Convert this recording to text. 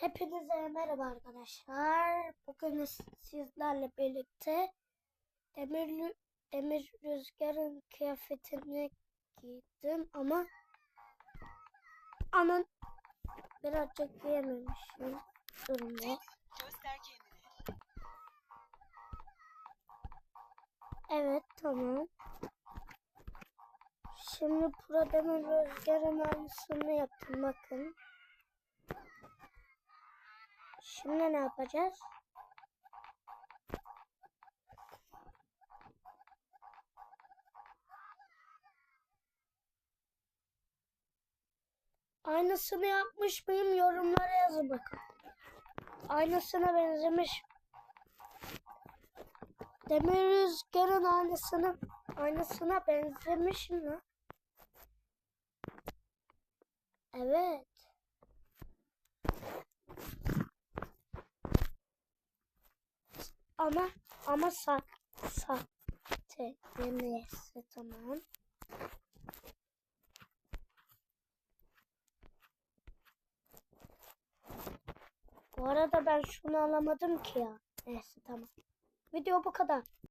Hepinize merhaba arkadaşlar. Bugün sizlerle birlikte Demir, Demir Rüzgar'ın kıyafetini giydim ama aman birazcık giyememişim durumda. Evet tamam. Şimdi Pro Demir Rüzgar'ın aynısını yaptım bakın. Şimdi ne yapacağız? Aynısını yapmış mıyım? Yorumlara yazın bakın. Aynısına benzemiş. Demir Rüzgar'ın aynısını aynısına benzemiş mi? Evet. Ama ama sa sahte neyse tamam. Bu arada ben şunu alamadım ki ya. Neyse tamam. Video bu kadar.